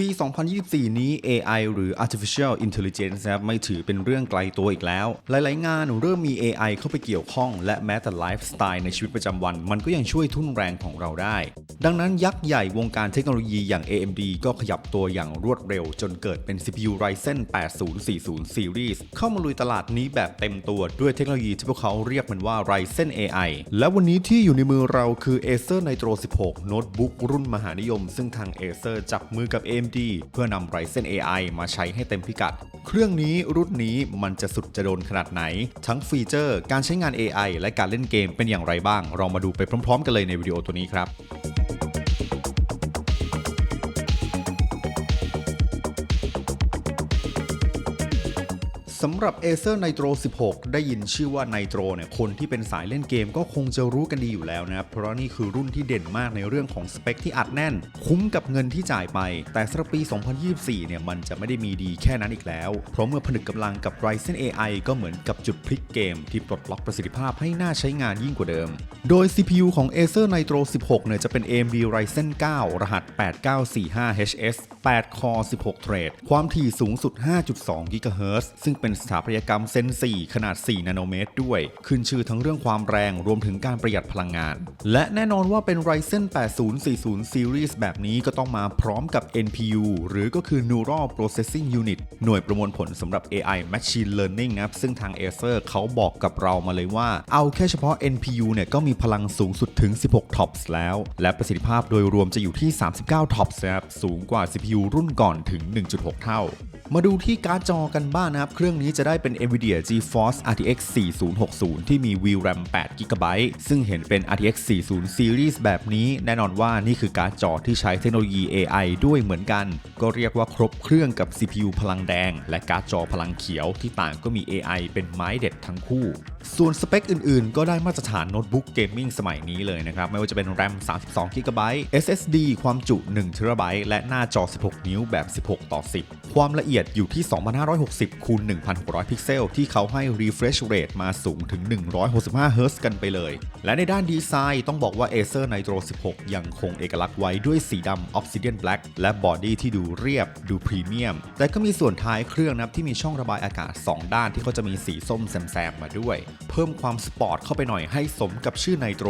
ปี 2024 นี้ AI หรือ Artificial Intelligence นะครับไม่ถือเป็นเรื่องไกลตัวอีกแล้ว หลาย ๆ งานเริ่มมี AI เข้าไปเกี่ยวข้อง และแม้แต่ไลฟ์สไตล์ในชีวิตประจำวัน มันก็ยังช่วยทุ่นแรงของเราได้ ดังนั้นยักษ์ใหญ่วงการเทคโนโลยีอย่าง AMD ก็ขยับตัวอย่างรวดเร็ว จนเกิดเป็น CPU Ryzen 8040 Series เข้ามาลุยตลาดนี้แบบเต็มตัวด้วยเทคโนโลยีที่พวกเขาเรียกมันว่า Ryzen AI และวันนี้ที่อยู่ในมือเราคือ Acer Nitro 16 โน้ตบุ๊กรุ่นมหานิยม ซึ่งทาง Acer จับมือกับ AMD เพื่อนำ Ryzen AI มาใช้ให้เต็มพิกัด เครื่องนี้รุ่นนี้มันจะสุดจะโดนขนาดไหน ทั้งฟีเจอร์ การใช้งาน AI และการเล่นเกมเป็นอย่างไรบ้าง เรามาดูไปพร้อม ๆ กันเลยในวิดีโอตัวนี้ครับ สำหรับ Acer Nitro 16 ได้ยินชื่อว่า Nitro เนี่ยคนที่เป็นสายเล่นเกมก็คงจะรู้กันดีอยู่แล้วนะครับ เพราะนี่คือรุ่นที่เด่นมากในเรื่องของสเปคที่อัดแน่น คุ้มกับเงินที่จ่ายไป แต่สำหรับปี 2024 เนี่ยมันจะไม่ได้มีดีแค่นั้นอีกแล้ว เพราะเมื่อผนึกกำลังกับ Ryzen AI ก็เหมือนกับจุดพลิกเกม ที่ปลดล็อกประสิทธิภาพให้น่าใช้งานยิ่งกว่าเดิม โดย CPU ของ Acer Nitro 16 เนี่ยจะเป็น AMD Ryzen 9 รหัส 8945HS 8คอ16เทรดความถี่สูงสุด 5.2 GHz ซึ่งเป็นสถาปัตยกรรมเซน4ขนาด 4 นาโนเมตรด้วย ขึ้นชื่อทั้งเรื่องความแรงรวมถึงการประหยัดพลังงาน และแน่นอนว่าเป็น Ryzen 8040 Series แบบนี้ก็ต้องมาพร้อมกับ NPU หรือก็คือ Neural Processing Unit หน่วยประมวลผลสำหรับ AI Machine Learning นะครับซึ่งทาง Acer เขาบอกกับเรามาเลยว่า เอาแค่เฉพาะ NPU เนี่ยก็มีพลังสูงสุดถึง 16 TOPS แล้ว และประสิทธิภาพโดยรวมจะอยู่ที่ 39 TOPS นะครับสูงกว่า CPU รุ่นก่อนถึง 1.6 เท่ามาดูที่การ์ดจอกันบ้างนะครับ เครื่องนี้จะได้เป็น NVIDIA GeForce RTX 4060 ที่มี VRAM 8 GB ซึ่งเห็นเป็น RTX 40 Series แบบนี้ แน่นอนว่านี่คือการ์ดจอที่ใช้เทคโนโลยี AI ด้วยเหมือนกัน ก็เรียกว่าครบเครื่องกับ CPU พลังแดง และการ์ดจอพลังเขียวที่ต่างก็มี AI เป็นไม้เด็ดทั้งคู่ ส่วนสเปคอื่นๆ ก็ได้มาตรฐานโน้ตบุ๊กเกมมิ่งสมัยนี้เลยนะครับ ไม่ว่าจะเป็น RAM 32 GB SSD ความจุ1 TB และหน้าจอ 16 นิ้วแบบ 16 ต่อ 10 ความละเอียดอยู่ที่ 2560 คูณ 1600 พิกเซล ที่เขาให้ refresh rate มาสูงถึง 165 Hz กันไปเลย และในด้านดีไซน์ต้องบอกว่า Acer Nitro 16 ยังคงเอกลักษณ์ไว้ด้วยสีดำ Obsidian Black และบอดี้ที่ดูเรียบดูพรีเมียม แต่ก็มีส่วนท้ายเครื่องนะที่มีช่องระบายอากาศ 2 ด้านที่เขาจะมีสีส้มแซมๆมาด้วย เพิ่มความสปอร์ตเข้าไปหน่อยให้สมกับชื่อไนโตร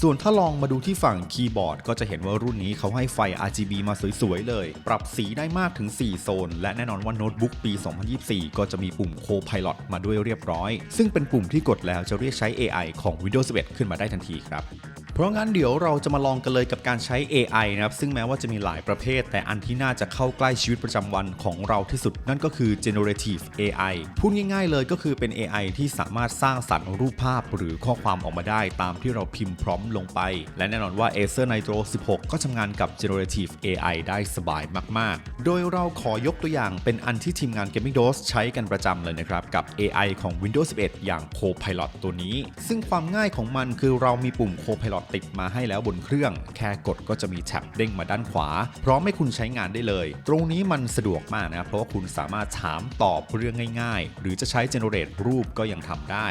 ส่วนถ้าลองมาดูที่ฝั่งคีย์บอร์ด ก็จะเห็นว่ารุ่นนี้เขาให้ไฟ RGB มาสวยๆเลย ปรับสีได้มากถึง 4 โซน และแน่นอนว่าโน้ตบุ๊กปี 2024 ก็จะมีปุ่ม Co-Pilot มาด้วยเรียบร้อย ซึ่งเป็นปุ่มที่กดแล้วจะเรียกใช้ AI ของ Windows 11 ขึ้นมาได้ทันทีครับ เพราะงั้นเดี๋ยวเราจะมาลองกันเลยกับการใช้ AI นะครับซึ่งแม้ว่าจะมีหลายประเภท แต่อันที่น่าจะเข้าใกล้ชีวิตประจำวันของเราที่สุด นั่นก็คือ generative AI พูดง่ายๆเลยก็คือเป็น AI ที่สามารถสร้างสรรค์รูปภาพหรือข้อความออกมาได้ตามที่เราพิมพ์พร้อมลงไป และแน่นอนว่า Acer Nitro 16 ก็ทำงานกับ generative AI ได้สบายมากๆ โดยเราขอยกตัวอย่างเป็นอันที่ทีมงาน Gaming DOS ใช้กันประจำเลยนะครับกับ AI ของ Windows 11 อย่าง Copilot ตัวนี้ ซึ่งความง่ายของมันคือเรามีปุ่ม Copilot ติดมาให้แล้วบนเครื่อง แค่กดก็จะมีแท็บเด้งมาด้านขวา พร้อมให้คุณใช้งานได้เลย ตรงนี้มันสะดวกมากนะเพราะว่าคุณสามารถถามตอบเรื่องง่าย ๆ หรือจะใช้เจเนเรตรูปก็ยังทำได้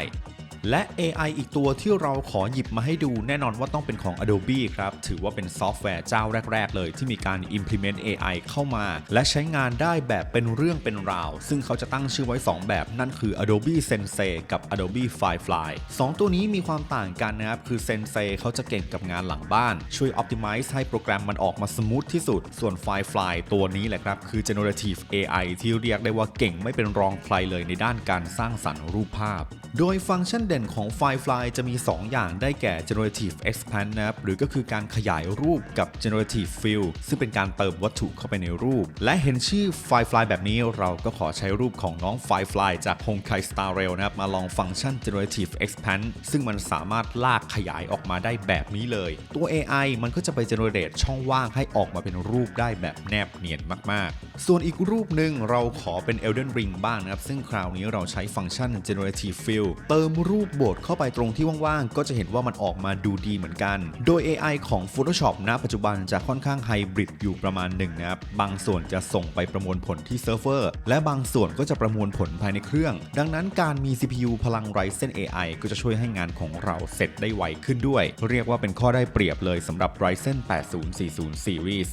และ AI อีกตัวที่เราขอหยิบมาให้ดูแน่นอนว่าต้องเป็นของ Adobe ครับ ถือว่าเป็นซอฟต์แวร์เจ้าแรก ๆ เลยที่มีการ implement AI เข้ามา และใช้งานได้แบบเป็นเรื่องเป็นราว ซึ่งเขาจะตั้งชื่อไว้ 2 แบบ นั่นคือ Adobe Sensei กับ Adobe Firefly 2 ตัวนี้มีความต่างกันนะครับ คือ Sensei เขาจะเก่งกับงานหลังบ้าน ช่วย optimize ให้โปรแกรมมันออกมาสมูทที่สุด ส่วน Firefly ตัวนี้แหละครับ คือ generative AI ที่เรียกได้ว่าเก่งไม่เป็นรองใครเลยในด้านการสร้างสรรค์รูปภาพ โดยฟังก์ชันเด่นของ Firefly จะมี 2 อย่างได้แก่ generative expand นะครับหรือก็คือการขยายรูปกับ generative fill ซึ่งเป็นการเติมวัตถุเข้าไปในรูป และเห็นชื่อ Firefly แบบนี้เราก็ขอใช้รูปของน้อง Firefly จาก Honkai Star Rail นะครับมาลองฟังก์ชัน generative expand ซึ่งมันสามารถลากขยายออกมาได้แบบนี้เลย ตัว AI มันก็จะไป generate ช่องว่างให้ออกมาเป็นรูปได้แบบแนบเนียนมาก ๆ ส่วนอีกรูปหนึ่งเราขอเป็น Elden Ring บ้างนะครับซึ่งคราวนี้เราใช้ฟังก์ชัน generative fill เติมรูปบทเข้าไปตรงที่ว่างๆ ก็จะเห็นว่ามันออกมาดูดีเหมือนกัน โดย AI ของ Photoshop ณ ปัจจุบันจะค่อนข้างไฮบริดอยู่ประมาณหนึ่งนะครับ บางส่วนจะส่งไปประมวลผลที่เซิร์ฟเวอร์ และบางส่วนก็จะประมวลผลภายในเครื่อง ดังนั้นการมี CPU พลัง Ryzen AI ก็จะช่วยให้งานของเราเสร็จได้ไวขึ้นด้วย เรียกว่าเป็นข้อได้เปรียบเลยสำหรับ Ryzen 8040 Series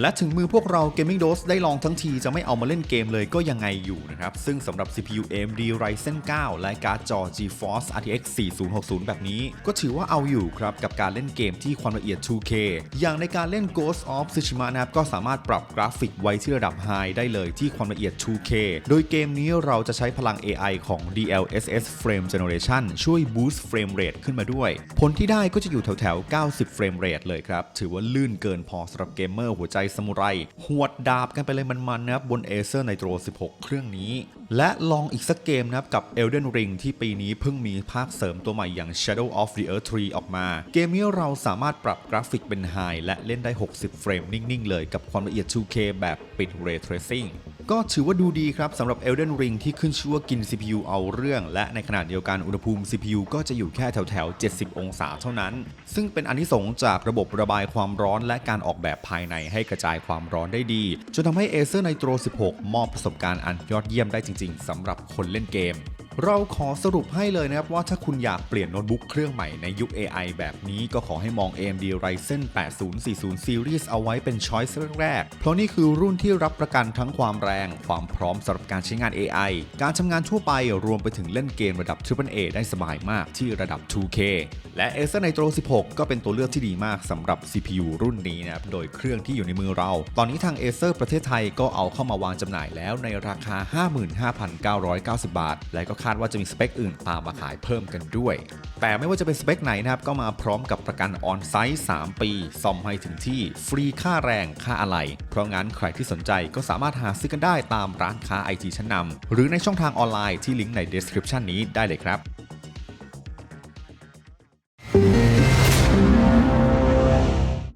และถึงมือพวกเรา Gaming Dose ได้ลองทั้งทีจะไม่เอามาเล่นเกมเลยก็ยังไงอยู่นะครับ ซึ่งสำหรับ CPU AMD Ryzen 9 และการ์ดจอ GeForce RTX 4060 แบบนี้ ก็ถือว่าเอาอยู่ครับ กับการเล่นเกมที่ความละเอียด 2K อย่างในการเล่น Ghost of Tsushima นะครับก็สามารถปรับกราฟิกไว้ที่ระดับ High ได้เลยที่ความละเอียด 2K โดยเกมนี้เราจะใช้พลัง AI ของ DLSS Frame Generation ช่วย boost frame rate ขึ้นมาด้วย ผลที่ได้ก็จะอยู่แถวๆ 90 frame rate เลยครับ ถือว่าลื่นเกินพอสำหรับเกมเมอร์หัวใจสมุไรหวดดาบกันไปเลยมันๆนะครับบน Acer Nitro 16 เครื่องนี้ และลองอีกสักเกมนะครับกับ Elden Ring ที่ปีนี้เพิ่งมีภาคเสริมตัวใหม่อย่าง Shadow of the Earth 3 ออกมา เกมนี้เราสามารถปรับกราฟิกเป็น High และเล่นได้ 60 เฟรมนิ่ง ๆ เลยกับความละเอียด 2K แบบปิด Ray Tracing ก็ถือว่าดูดีครับสำหรับ Elden Ring ที่ขึ้นชื่อว่ากิน CPU เอาเรื่อง และในขณะเดียวกันอุณหภูมิ CPU ก็จะอยู่แค่แถวแถว70 องศาเท่านั้น ซึ่งเป็นอันที่สงจากระบบระบายความร้อนและการออกแบบภายในให้กระจายความร้อนได้ดี จนทำให้ Acer Nitro 16 มอบประสบการณ์อันยอดเยี่ยมได้จริง ๆสำหรับคนเล่นเกม เราขอสรุปให้เลยนะครับว่าถ้าคุณอยากเปลี่ยนโน้ตบุ๊กเครื่องใหม่ในยุค AI แบบนี้ก็ขอให้มอง AMD Ryzen 8040 Series เอาไว้เป็นช้อยส์แรก เพราะนี่คือรุ่นที่รับประกันทั้งความแรง ความพร้อมสำหรับการใช้งาน AI การทำงานทั่วไปรวมไปถึงเล่นเกมระดับ AAA ได้สบายมากที่ระดับ 2K และ Acer Nitro 16 ก็เป็นตัวเลือกที่ดีมากสำหรับ CPU รุ่นนี้นะครับโดยเครื่องที่อยู่ในมือเรา ตอนนี้ทาง Acer ประเทศไทยก็เอาเข้ามาวางจำหน่ายแล้วในราคา 55,990 บาท และก็คาดว่าจะมีสเปคอื่นตามมาขายเพิ่มกันด้วย แต่ไม่ว่าจะเป็นสเปคไหนนะครับก็มาพร้อมกับประกันออนไซต์ 3 ปีซ่อมให้ถึงที่ฟรีค่าแรงค่าอะไร เพราะงั้นใครที่สนใจก็สามารถหาซื้อกันได้ตามร้านค้าไอทีชั้นนำหรือในช่องทางออนไลน์ที่ลิงก์ใน description นี้ได้เลยครับ